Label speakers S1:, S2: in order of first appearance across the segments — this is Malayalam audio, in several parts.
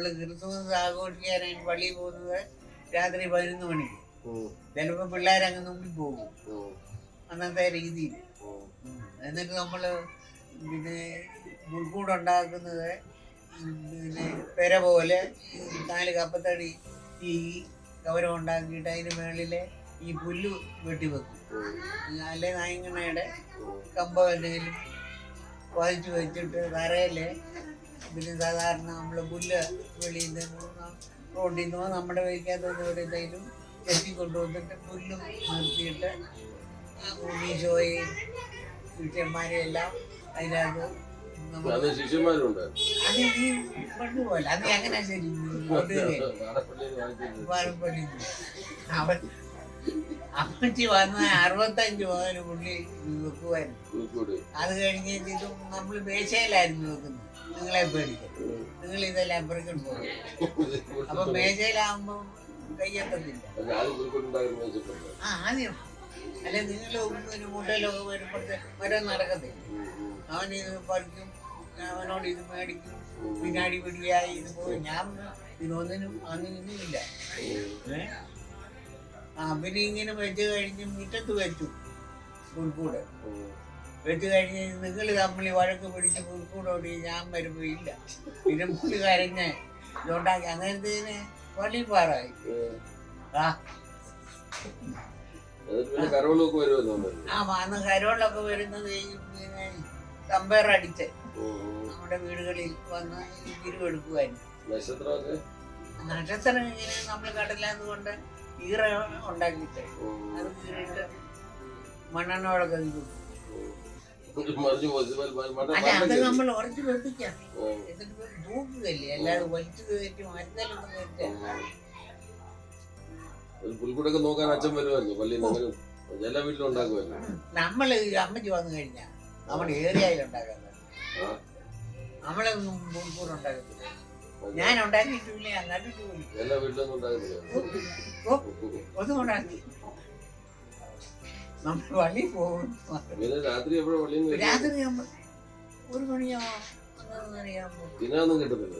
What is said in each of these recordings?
S1: നമ്മൾ ക്രിസ്മസ് ആഘോഷിക്കാനായിട്ട് പള്ളിയിൽ പോകുന്നത് രാത്രി പതിനൊന്ന് മണിക്ക്. ചിലപ്പോൾ പിള്ളേരങ്ങ് മുമ്പിൽ പോകും. അന്നത്തെ രീതിയിൽ. എന്നിട്ട് നമ്മൾ പിന്നെ മുൾക്കൂടുണ്ടാക്കുന്നത് പിന്നെ പെര പോലെ നാല് കപ്പത്തടി ഈ കവരം ഉണ്ടാക്കിയിട്ട് അതിന് മേളിൽ ഈ പുല്ല് വെട്ടിവെക്കും അല്ലെ നായങ്ങണയുടെ കമ്പം എന്തെങ്കിലും പതിച്ച് വെച്ചിട്ട് തറയിൽ പിന്നെ സാധാരണ നമ്മൾ പുല്ല് വെളിയിൽ നിന്ന് റോഡിൽ നിന്നോ നമ്മുടെ വയ്ക്കാത്തതോ എന്തെങ്കിലും ചെത്തി കൊണ്ടുവന്നിട്ട് പുല്ലും നിർത്തിയിട്ട് ഉണ്ണീശോയും ശിഷ്യന്മാരെയും എല്ലാം അതിനകത്ത്
S2: അത് ശിഷ്യന്മാരുണ്ട്.
S1: അത് ഈ പണ്ട് പോലെ അത് എങ്ങനെ ശരി അവൻ അമ്മച്ചി വന്ന അറുപത്തഞ്ച് മുതൽ പുള്ളി വെക്കുമായിരുന്നു
S2: പുൽക്കൂട്.
S1: അത് കഴിഞ്ഞിട്ട് ഇത് നമ്മൾ മേശയിലായിരുന്നു വെക്കുന്നത് നിങ്ങളെ പേടിക്കും. നിങ്ങൾ ഇതെല്ലാം ലൈബ്രറിക്ക് പോകും. അപ്പൊ
S2: മേജയിലാകുമ്പോ വെച്ചിട്ടുണ്ട്.
S1: ആ ആദ്യം. അല്ല നിങ്ങൾ ഒരു മുട്ടയിലൊക്കെ വരുമ്പോഴത്തെ വരെ നടക്കത്തില്ല. അവൻ ഇത് പഠിക്കും അവനോട് ഇത് മേടിക്കും പിന്നാടി പിടിയായി ഇത് പോയി ഞാൻ ഇതിനൊന്നിനും അന്നിനും ഇല്ല ഇങ്ങനെ വെച്ച് കഴിഞ്ഞ് മുറ്റത്ത് വെച്ചു. പുൽക്കൂട്. വെച്ച് കഴിഞ്ഞ് നിങ്ങൾ തമ്മിൽ വഴക്ക് പിടിച്ച് പുൽക്കൂടോടി ഞാൻ വരുമ്പോ ഇല്ല പിന്നെ പുള്ളി കരഞ്ഞ് ഇതുണ്ടാക്കി. അങ്ങനത്തേന് പള്ളിപ്പാറായി
S2: പാറായി.
S1: ആ. അന്ന് കരോളൊക്കെ വരുന്നത് പിന്നെ കമ്പയർ അടിച്ച്. നമ്മുടെ വീടുകളിൽ വന്ന്
S2: നക്ഷത്രമൊക്കെ?
S1: നക്ഷത്രം ഇങ്ങനെ നമ്മൾ കടലാന്ന് കൊണ്ട് ഈറ ഉണ്ടാക്കിയിട്ട്
S2: ഉം,
S1: അത് കീറിയിട്ട് മണ്ണെണ്ണോടൊക്കെ കിട്ടും അല്ല അത് നമ്മൾ ഉറച്ചു വെപ്പിക്കാം എന്നിട്ട് തൂക്കുകയല്ലേ? അല്ലാതെ വലിച്ചു കയറ്റി മരുന്നലൊന്നും കയറ്റാ
S2: ഒരു പുൽക്കൂടൊക്കെ നോക്കാൻ അച്ഛൻ വരുമല്ലോ പള്ളിയിൽ നിന്ന് എല്ലാ വീട്ടിലും ഉണ്ടാക്കുമായിരുന്നു
S1: നമ്മൾ അമ്മച്ചി വന്നു കഴിഞ്ഞാ നമ്മുടെ ഏരിയയിൽ ഉണ്ടാക്കുന്നത്. നമ്മളൊന്നും മുൻകൂർ ഉണ്ടാക്കത്തില്ല. ഞാൻ ഉണ്ടാക്കിയിട്ടില്ല
S2: എല്ലാ വീട്ടിലൊന്നും ഉണ്ടാകുന്നില്ല
S1: ഓ ഒന്നും ഉണ്ടാക്കി. നമ്മൾ പള്ളി പോകും.
S2: രാത്രി.
S1: രാത്രി നമ്മൾ ഒരു മണിയാ പന്ത്രണ്ട് മണിയാകുമ്പോൾ
S2: തിന്നാനൊന്നും കിട്ടത്തില്ല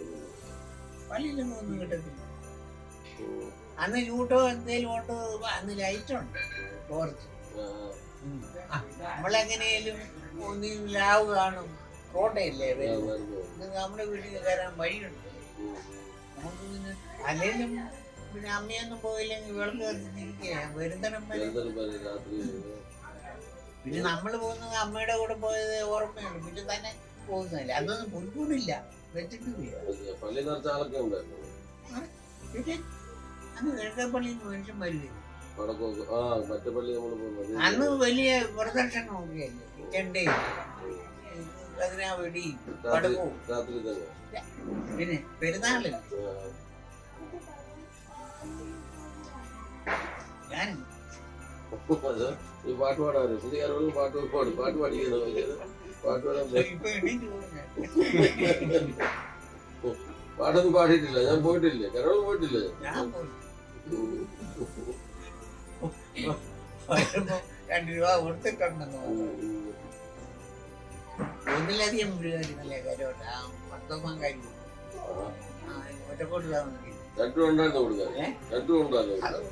S1: പള്ളിയിലൊന്നും ഒന്നും കിട്ടത്തില്ല. അന്ന് ലൂട്ടോ എന്തേലും കൊണ്ട് അന്ന് ലൈറ്റ് ഉണ്ട്. ടോർച്ച്
S2: ആ,
S1: നമ്മളെങ്ങനെയാലും ഒന്നി ലാവ് കാണും. കോട്ടയല്ലേ. നമ്മുടെ വീട്ടിൽ കയറാൻ വഴിയുണ്ട്. നമുക്ക് പിന്നെ അല്ലെങ്കിലും പിന്നെ അമ്മയൊന്നും പോയില്ലെങ്കിൽ ഇവൾക്ക് വരുന്നണം വരെ. പിന്നെ നമ്മൾ പോകുന്നത് അമ്മയുടെ കൂടെ പോയത് ഓർമ്മയാണ് പിന്നെ തന്നെ പോകുന്നില്ല. അതൊന്നും മുൻകൂടില്ല വെച്ചിട്ടില്ല. പിന്നെ അന്ന് കിഴക്കപ്പള്ളിയിൽ നിന്ന് മനുഷ്യൻ അന്ന് വലിയ പ്രദർശനം ഒക്കെ അല്ലേ ചെണ്ടയും അതിനാ വെടിയും പിന്നെ പെരുന്നാളിൽ ഞാൻ
S2: ഈ പാട്ട് പാടാറ് പുതിയ അറിവുകൾ പാട്ട് പാടും പാട്ട് പഠിക്കുന്നത് പാട്ട് പാടാൻ പോ-
S1: ഇപ്പൊ എണീറ്റ്
S2: പാട്ടൊന്നും പാടിയിട്ടില്ല. ഞാൻ പോയിട്ടില്ല. കരോൾ പോയിട്ടില്ല.
S1: രണ്ട് രൂപ കൊടുത്തിട്ടുണ്ടെന്നോ. ഒന്നിലധികം വീടുകളിലെ കാര്യമുണ്ട് ആ പത്തോമാൻ കാര്യം.
S2: தட்டு ஒன்றாக
S1: விடுதாரு தட்டு ஒன்றாக
S2: விடுதாரு